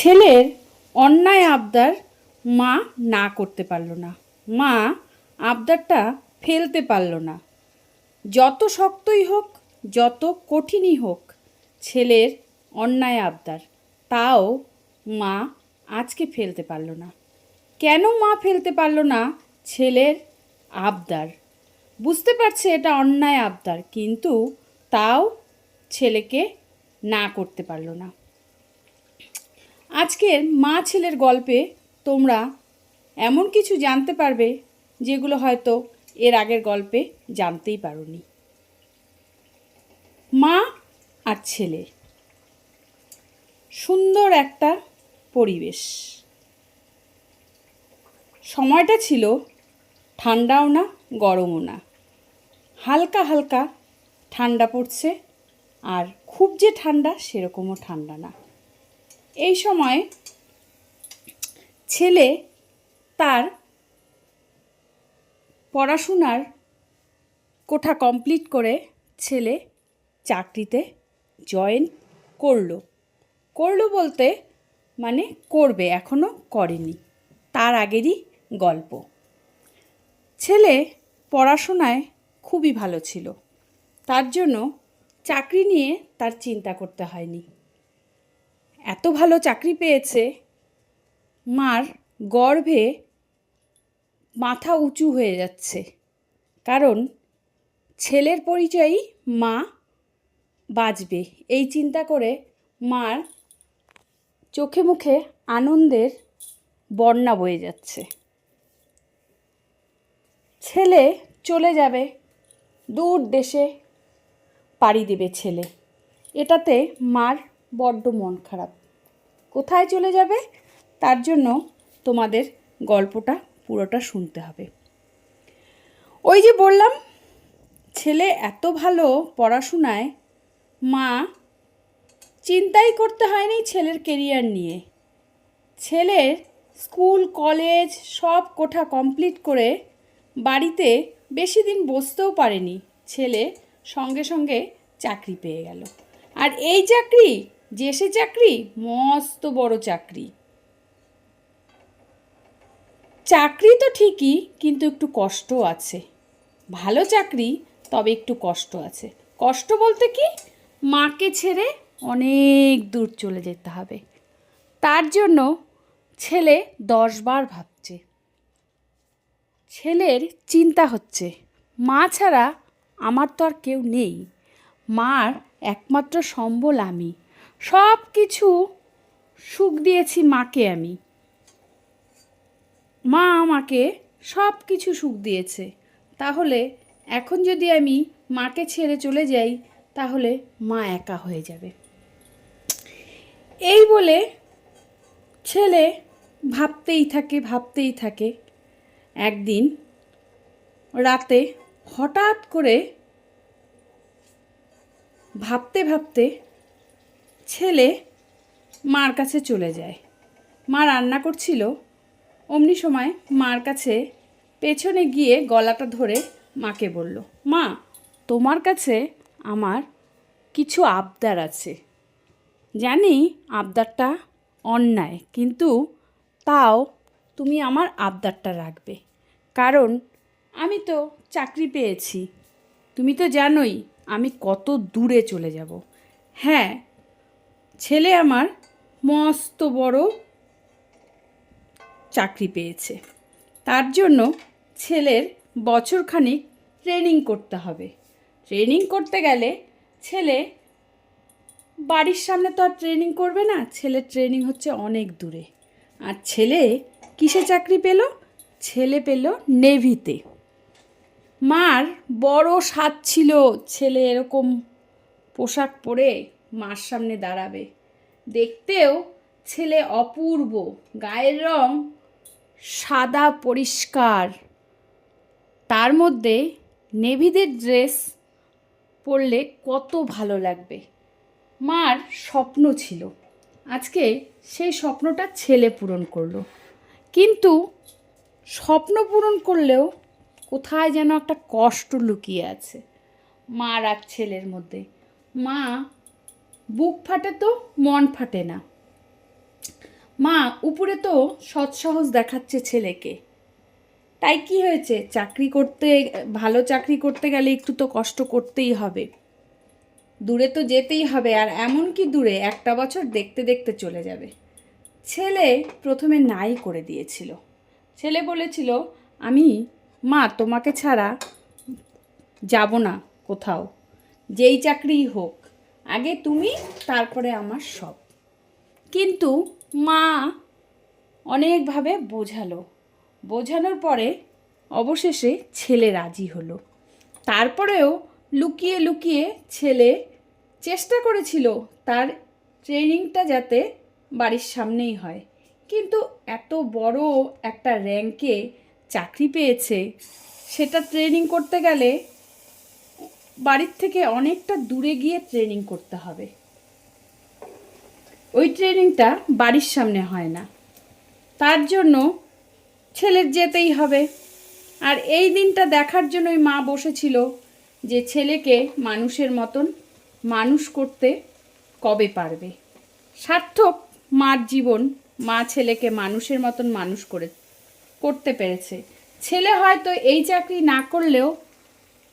ছেলের অন্যায় আবদার মা না করতে পারল না। মা আবদারটা ফেলতে পারল না। যত শক্তই হোক, যত কঠিনই হোক, ছেলের অন্যায় আবদার, তাও মা আজকে ফেলতে পারল না। কেন মা ফেলতে পারল না? ছেলের আবদার। বুঝতে পারছে এটা অন্যায় আবদার, কিন্তু তাও ছেলেকে না করতে পারল না। আজকের মা ছেলের গল্পে তোমরা এমন কিছু জানতে পারবে যেগুলো হয়তো এর আগের গল্পে জানতেই পারোনি। মা আর ছেলে। সুন্দর একটা পরিবেশ। সময়টা ছিল ঠান্ডাও না, গরমও না। হালকা হালকা ঠান্ডা পড়ছে আর খুব যে ঠান্ডা সেরকমও ঠান্ডা না। এই সময় ছেলে তার পড়াশোনার কোঠা কমপ্লিট করে ছেলে চাকরিতে জয়েন করল। করল বলতে মানে করবে এখনও করেনি। তার আগেরই গল্প। ছেলে পড়াশোনায় খুবই ভালো ছিল। তার জন্য চাকরি নিয়ে তার চিন্তা করতে হয়নি। এত ভালো চাকরি পেয়েছে, মার গর্ভে মাথা উঁচু হয়ে যাচ্ছে। কারণ ছেলের পরিচয়ই মা বাঁচবে। এই চিন্তা করে মার চোখে মুখে আনন্দের বন্যা বয়ে যাচ্ছে। ছেলে চলে যাবে, দূর দেশে পাড়ি দেবে ছেলে। এটাতে মার বড্ড মন খারাপ। কোথায় চলে যাবে? তার জন্য তোমাদের গল্পটা পুরোটা শুনতে হবে। ওই যে বললাম, ছেলে এত ভালো পড়াশোনায়, মা চিন্তাই করতে হয়নি ছেলের কেরিয়ার নিয়ে। ছেলের স্কুল, কলেজ সব কোঠা কমপ্লিট করে বাড়িতে বেশি দিন বসতেও পারেনি। ছেলে সঙ্গে সঙ্গে চাকরি পেয়ে গেল। আর এই চাকরি যে সে চাকরি, মস্ত বড় চাকরি। চাকরি তো ঠিকই, কিন্তু একটু কষ্ট আছে। ভালো চাকরি, তবে একটু কষ্ট আছে। কষ্ট বলতে কি? মাকে ছেড়ে অনেক দূর চলে যেতে হবে। তার জন্য ছেলে দশবার ভাবছে। ছেলের চিন্তা হচ্ছে, মা ছাড়া আমার তো আর কেউ নেই। মার একমাত্র সম্বল আমি। সব কিছু সুখ দিয়েছি মাকে আমি। মা আমাকে সব কিছু সুখ দিয়েছে। তাহলে এখন যদি আমি মাকে ছেড়ে চলে যাই, তাহলে মা একা হয়ে যাবে। এই বলে ছেলে ভাবতেই থাকে ভাবতেই থাকে। একদিন রাতে হঠাৎ করে ভাবতে ভাবতে ছেলে মার কাছে চলে যায়। মা রান্না করছিল। অমনি সময় মার কাছে পেছনে গিয়ে গলাটা ধরে মাকে বলল, মা, তোমার কাছে আমার কিছু আবদার আছে। জানি আবদারটা অন্যায়, কিন্তু তাও তুমি আমার আবদারটা রাখবে। কারণ আমি তো চাকরি পেয়েছি। তুমি তো জানোই আমি কত দূরে চলে যাব। হ্যাঁ ছেলে আমার মস্ত বড় চাকরি পেয়েছে। তার জন্য ছেলের বছরখানিক ট্রেনিং করতে হবে। ট্রেনিং করতে গেলে ছেলে বাড়ির সামনে তো আর ট্রেনিং করবে না, ছেলের ট্রেনিং হচ্ছে অনেক দূরে। আর ছেলে কিসে চাকরি পেল? ছেলে পেল নেভিতে। মার বড় স্বাদ ছিল ছেলে এরকম পোশাক পরে। মার সামনে দাঁড়াবে। দেখতেও ছেলে অপূর্ব, গায়ের রং সাদা পরিষ্কার। তার মধ্যে নেভিদের ড্রেস পরলে কত ভালো লাগবে। মার স্বপ্ন ছিল। আজকে সেই স্বপ্নটা ছেলে পূরণ করল। কিন্তু স্বপ্ন পূরণ করলেও কোথায় যেন একটা কষ্ট লুকিয়ে আছে। মার আর ছেলের মধ্যে। মা বুক ফাটে তো, মন ফাটে না। মা, উপরে তো সৎ সাহস দেখাচ্ছে ছেলেকে। তাই কি হয়েছে? চাকরি করতে, ভালো চাকরি করতে গেলে একটু তো কষ্ট করতেই হবে। দূরে তো যেতেই হবে, আর এমন কি দূরে? একটা বছর দেখতে দেখতে চলে যাবে। ছেলে প্রথমে নাই করে দিয়েছিল। ছেলে বলেছিল, আমি, মা, তোমাকে ছাড়া যাব না কোথাও। যেই চাকরিই হোক আগে তুমি, তারপরে আমার সব। কিন্তু মা অনেকভাবে বোঝালো। বোঝানোর পরে অবশেষে ছেলে রাজি হলো। তারপরেও লুকিয়ে লুকিয়ে ছেলে চেষ্টা করেছিল তার ট্রেনিংটা যাতে বাড়ির সামনেই হয়। কিন্তু এত বড় একটা র্যাঙ্কে চাকরি পেয়েছে, সেটা ট্রেনিং করতে গেলে বাড়ির থেকে অনেকটা দূরে গিয়ে ট্রেনিং করতে হবে। ওই ট্রেনিংটা বাড়ির সামনে হয় না। তার জন্য ছেলের যেতেই হবে। আর এই দিনটা দেখার জন্যই মা বসেছিল যে ছেলেকে মানুষের মতন মানুষ করতে কবে পারবে? সার্থক মার জীবন মা ছেলেকে মানুষের মতন মানুষ করে, করতে পেরেছে। ছেলে হয়তো এই চাকরি না করলেও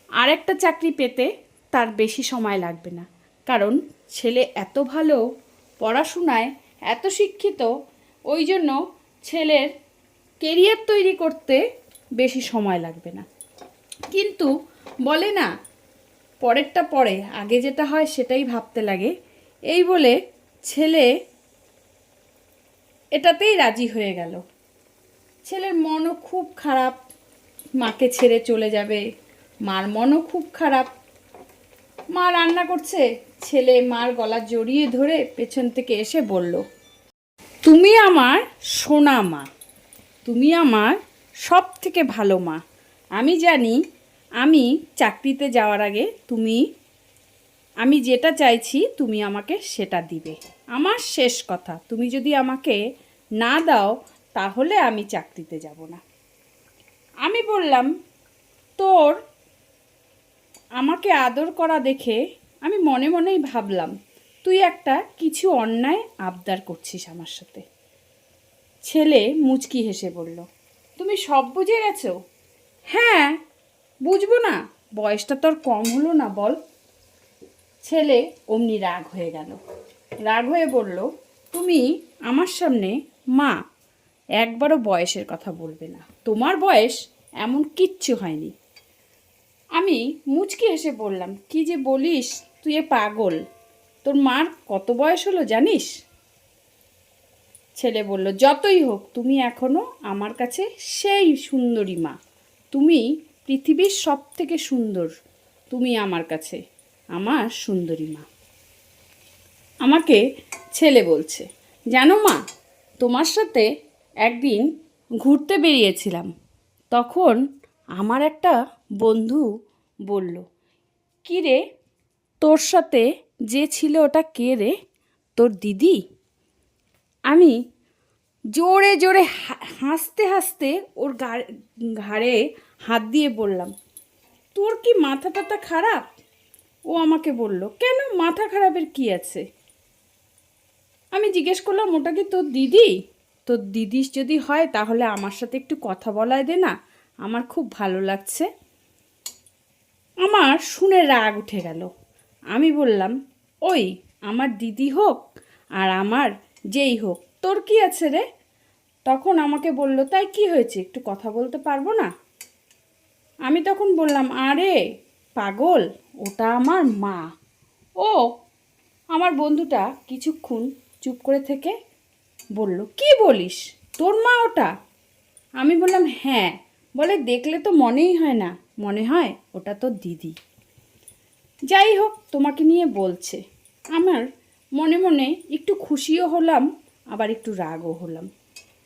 আরেকটা চাকরি পেতে তার বেশি সময় লাগবে না। কারণ ছেলে এত ভালো, পড়াশোনায় এত শিক্ষিত, ওই জন্য ছেলের কেরিয়ার তৈরি করতে বেশি সময় লাগবে না। কিন্তু বলে না, পরেরটা পরে, আগে যেটা হয় সেটাই ভাবতে লাগে। এই বলে ছেলে এটাতেই রাজি হয়ে গেল। ছেলের মনও খুব খারাপ, মাকে ছেড়ে চলে যাবে। মার মনও খুব খারাপ। মা রান্না করছে। ছেলে মার গলা জড়িয়ে ধরে পেছন থেকে এসে বলল, তুমি আমার সোনা মা। তুমি আমার সব থেকে ভালো মা। আমি জানি আমি চাকরিতে যাওয়ার আগে তুমি, আমি যেটা চাইছি তুমি আমাকে সেটা দিবে। আমার শেষ কথা, তুমি যদি আমাকে না দাও, তাহলে আমি চাকরিতে যাব না। আমি বললাম, তোর আমাকে আদর করা দেখে আমি মনে মনেই ভাবলাম, তুই একটা কিছু অন্যায় আবদার করছিস আমার সাথে। ছেলে মুচকি হেসে বলল, তুমি সব বুঝে গেছো? হ্যাঁ বুঝব না, বয়সটা তোর কম হলো না, বল। ছেলে অমনি রাগ হয়ে গেল। রাগ হয়ে বলল, তুমি আমার সামনে মা, একবারও বয়সের কথা বলবে না। তোমার বয়স এমন কিচ্ছু হয়নি। আমি মুচকি হেসে বললাম, কি যে বলিস, তুই এ পাগল। তোর মার কত বয়স হলো জানিস? ছেলে বলল, যতই হোক, তুমি এখনও আমার কাছে সেই সুন্দরী মা। তুমি পৃথিবীর সব থেকে সুন্দর। তুমি আমার কাছে আমার সুন্দরী মা। আমাকে ছেলে বলছে, জানো মা, তোমার সাথে একদিন ঘুরতে বেরিয়েছিলাম। তখন আমার একটা বন্ধু বলল, কী রে? তোর সাথে যে ছিল ওটা কে রে? তোর দিদি? আমি জোরে জোরে হাসতে হাসতে ওর ঘাড়ে হাত দিয়ে বললাম, তোর কি মাথা টাথা খারাপ? ও আমাকে বলল, কেন? মাথা খারাপের কি আছে? আমি জিজ্ঞেস করলাম, ওটা কি তোর দিদি? তোর দিদি যদি হয় তাহলে আমার সাথে একটু কথা বলায় দে না। আমার খুব ভালো লাগছে। আমার শুনে রাগ উঠে গেল। আমি বললাম, ওই, আমার দিদি হোক আর আমার যেই হোক, তোর কি আছে রে? তখন আমাকে বলল, তাই কি হয়েছে? একটু কথা বলতে পারব না? আমি তখন বললাম, আরে, পাগল, ওটা আমার মা। ও, আমার বন্ধুটা কিছুক্ষণ চুপ করে থেকে বলল, কি বলিস? তোর মা ওটা? আমি বললাম হ্যাঁ। বলে, দেখলে তো মনেই হয় না। মনে হয়? ওটা তো দিদি। যাই হোক, তোমাকে নিয়ে বলছে। আমার মনে মনে একটু খুশিও হলাম, আবার একটু রাগও হলাম।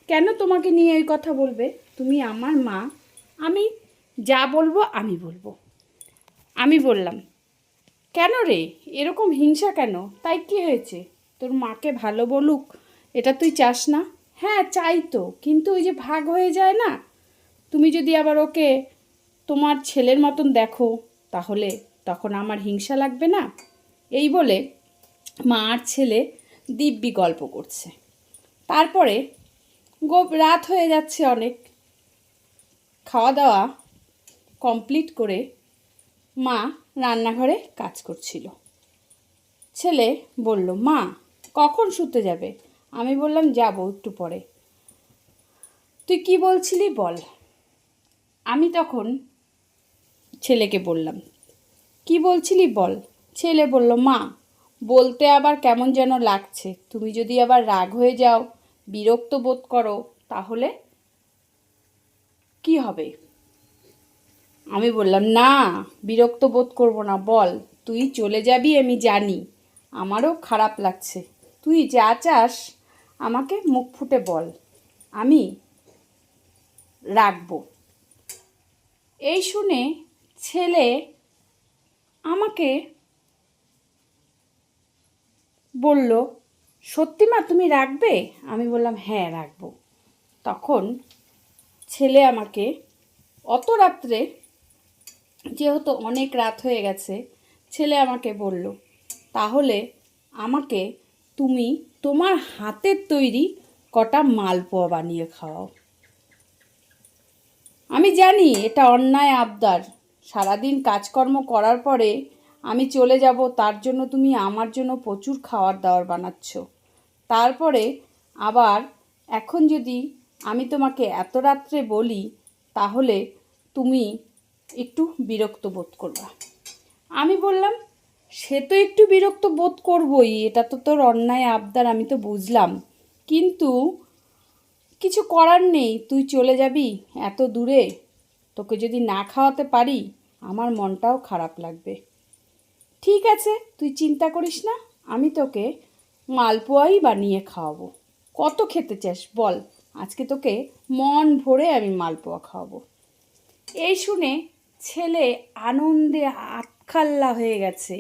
কেন তোমাকে নিয়ে এই কথা বলবে? তুমি আমার মা। আমি যা বলব, আমি বলব। আমি বললাম। কেন রে? এরকম হিংসা কেন? তাই কি হয়েছে? তোর মাকে ভালো বলুক, এটা তুই চাস না? হ্যাঁ চাই তো, কিন্তু ওই যে ভাগ হয়ে যায় না তুমি যদি আবার ওকে তোমার ছেলের মতন দেখো, তাহলে তখন আমার হিংসা লাগবে না? এই বলে মা আর ছেলে দিব্যি গল্প করছে। তারপরে গো রাত হয়ে যাচ্ছে অনেক। খাওয়া দাওয়া কমপ্লিট করে মা রান্নাঘরে কাজ করছিল। ছেলে বলল, মা, কখন শুতে যাবে? আমি বললাম, যাব একটু পরে। তুই কি বলছিলি বল। আমি তখন ছেলেকে বললাম, কি বলছিলি বল? ছেলে বলল, মা, বলতে আবার কেমন যেন লাগছে। তুমি যদি আবার রাগ হয়ে যাও, বিরক্ত বোধ করো, তাহলে কি হবে? আমি বললাম, না, বিরক্ত বোধ করব না, বল। তুই চলে যাবি, আমি জানি। আমারও খারাপ লাগছে। তুই যা চাস, আমাকে মুখ ফুটে বল। আমি রাখব। এই শুনে ছেলে আমাকে বলল, সত্যি মা, তুমি রাখবে? আমি বললাম হ্যাঁ রাখব। তখন ছেলে আমাকে, অত রাত্রে যেহেতু অনেক রাত হয়ে গেছে, ছেলে আমাকে বলল, তাহলে আমাকে তুমি তোমার হাতের তৈরি কটা মালপোয়া বানিয়ে খাওয়াও। আমি জানি এটা অন্যায় আবদার। সারাদিন কাজকর্ম করার পরে আমি চলে যাব, তার জন্য তুমি আমার জন্য প্রচুর খাবার দাবার বানাচ্ছ। তারপরে আবার এখন যদি আমি তোমাকে এত রাত্রে বলি, তাহলে তুমি একটু বিরক্ত বোধ করবা। আমি বললাম, সে তো একটু বিরক্ত বোধ করবই, এটা তো তোর অন্যায় আবদার, আমি তো বুঝলাম। কিন্তু কিছু করার নেই, তুই চলে যাবি এত দূরে। তোকে যদি না খাওয়াতে পারি, আমার মনটাও খারাপ লাগবে। ঠিক আছে, তুই চিন্তা করিস না, আমি তোকে মালপোয়াই বানিয়ে খাওয়াবো। কত খেতে চাস, বল, আজকে তোকে মন ভরে আমি মালপোয়া খাওয়াবো। এই শুনে ছেলে আনন্দে আটখাল্লা হয়ে গেছে।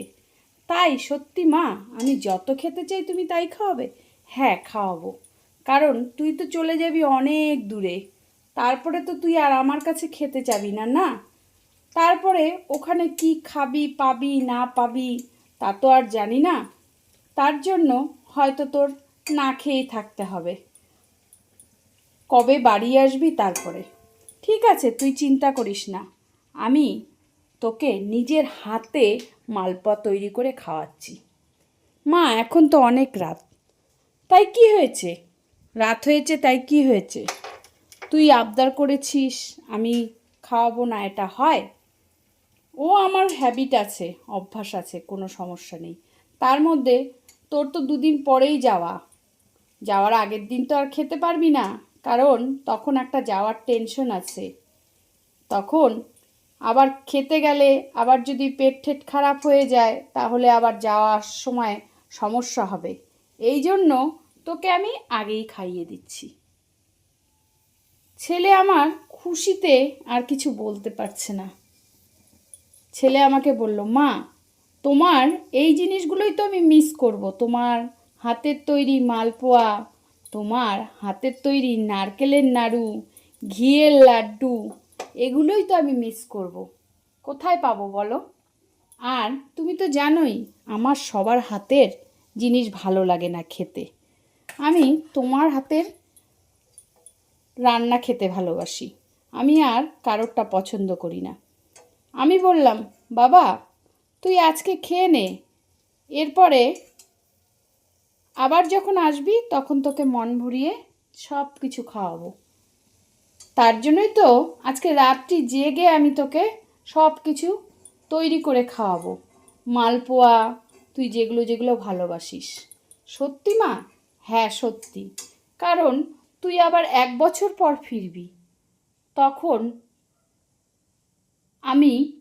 তাই সত্যি মা, আমি যত খেতে চাই তুমি তাই খাওয়াবে? হ্যাঁ খাওয়াবো। কারণ তুই তো চলে যাবি অনেক দূরে। তারপরে তো তুই আর আমার কাছে খেতে যাবি না না? তারপরে ওখানে কি খাবি, পাবি, না পাবি, তা তো আর জানি না। তার জন্য হয়তো তোর না খেয়েই থাকতে হবে। কবে বাড়ি আসবি তারপরে? ঠিক আছে, তুই চিন্তা করিস না। আমি তোকে নিজের হাতে মালপোয়া তৈরি করে খাওয়াচ্ছি। মা, এখন তো অনেক রাত। তাই কি হয়েছে? রাত হয়েছে, তাই কি হয়েছে? তুই আবদার করেছিস, আমি খাওয়াবো না, এটা হয়? ও আমার হ্যাবিট আছে, অভ্যাস আছে, কোনো সমস্যা নেই। তার মধ্যে তোর তো দুদিন পরেই যাওয়া। যাওয়ার আগের দিন তো আর খেতে পারবি না, কারণ তখন একটা যাওয়ার টেনশন আছে। তখন আবার খেতে গেলে আবার যদি পেট ঠেট খারাপ হয়ে যায়, তাহলে আবার যাওয়ার সময় সমস্যা হবে। এই জন্য তোকে আমি আগেই খাইয়ে দিচ্ছি। ছেলে আমার খুশিতে আর কিছু বলতে পারছে না। ছেলে আমাকে বলল, মা, তোমার এই জিনিসগুলোই তো আমি মিস করব। তোমার হাতের তৈরি মালপোয়া, তোমার হাতের তৈরি নারকেলের নাড়ু, ঘিয়ের লাড্ডু, এগুলোই তো আমি মিস করব। কোথায় পাবো বলো? আর তুমি তো জানোই, আমার সবার হাতের জিনিস ভালো লাগে না খেতে। আমি তোমার হাতের রান্না খেতে ভালোবাসি। আমি আর কারোরটা পছন্দ করি না। আমি বললাম, বাবা, তুই আজকে খেয়ে নে। এরপরে আবার যখন আসবি, তখন তোকে মন ভরিয়ে সব কিছু খাওয়াবো। তার জন্যই তো আজকে রাত্রি জেগে আমি তোকে সব কিছু তৈরি করে খাওয়াবো। মালপোয়া, তুই যেগুলো যেগুলো ভালোবাসিস। সত্যি মা হ্যাঁ সত্যি। কারণ তুই আবার এক বছর পর ফিরবি। তখন আমি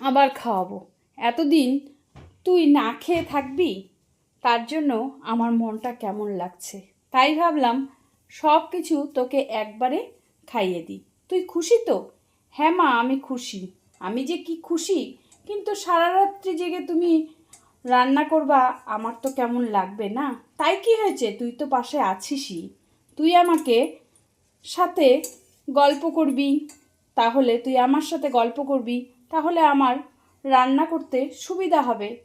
আবার খাওয়াবো। এতদিন তুই না খেয়ে থাকবি? তার জন্য আমার মনটা কেমন লাগছে। তাই ভাবলাম সব কিছু তোকে একবারে খাইয়ে দিই। তুই খুশি তো? হ্যাঁ মা, আমি খুশি। আমি যে কি খুশি? কিন্তু সারা রাত্রি জেগে তুমি রান্না করবা, আমার তো কেমন লাগবে না? তাই কি হয়েছে? তুই তো পাশে আছিসই। তুই আমাকে সাথে গল্প করবি। তাহলে তুই আমার সাথে গল্প করবি। তাহলে আমার রান্না করতে সুবিধা হবে।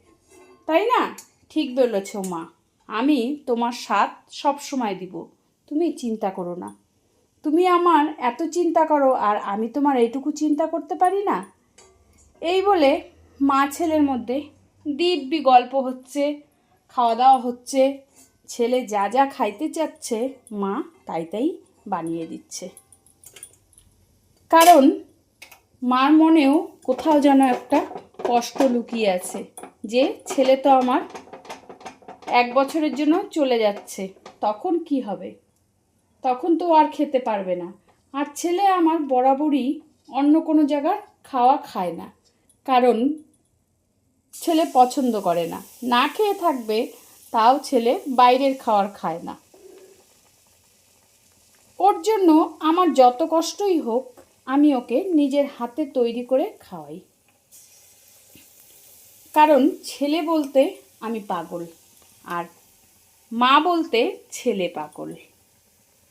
তাই না? ঠিক বলেছ মা। আমি তোমার স্বাদ সব সময় দিব। তুমি চিন্তা করো না। তুমি আমার এত চিন্তা করো আর আমি তোমার এইটুকু চিন্তা করতে পারি না? এই বলে মা ছেলের মধ্যে দিব্যি গল্প হচ্ছে, খাওয়া দাওয়া হচ্ছে ছেলে যা যা খাইতে চাচ্ছে, মা তাই তাই বানিয়ে দিচ্ছে। কারণ মার মনেও কোথাও যেন একটা কষ্ট লুকিয়ে আছে যে ছেলে তো আমার এক বছরের জন্য চলে যাচ্ছে, তখন কি হবে? তখন তো আর খেতে পারবে না। আর ছেলে আমার বরাবরই অন্য কোনো জায়গার খাওয়া খায় না। কারণ ছেলে পছন্দ করে না। না খেয়ে থাকবে তাও ছেলে বাইরের খাওয়ার খায় না। ওর জন্য আমার যত কষ্টই হোক, আমি ওকে নিজের হাতে তৈরি করে খাওয়াই। কারণ ছেলে বলতে আমি পাগল, আর মা বলতে ছেলে পাগল।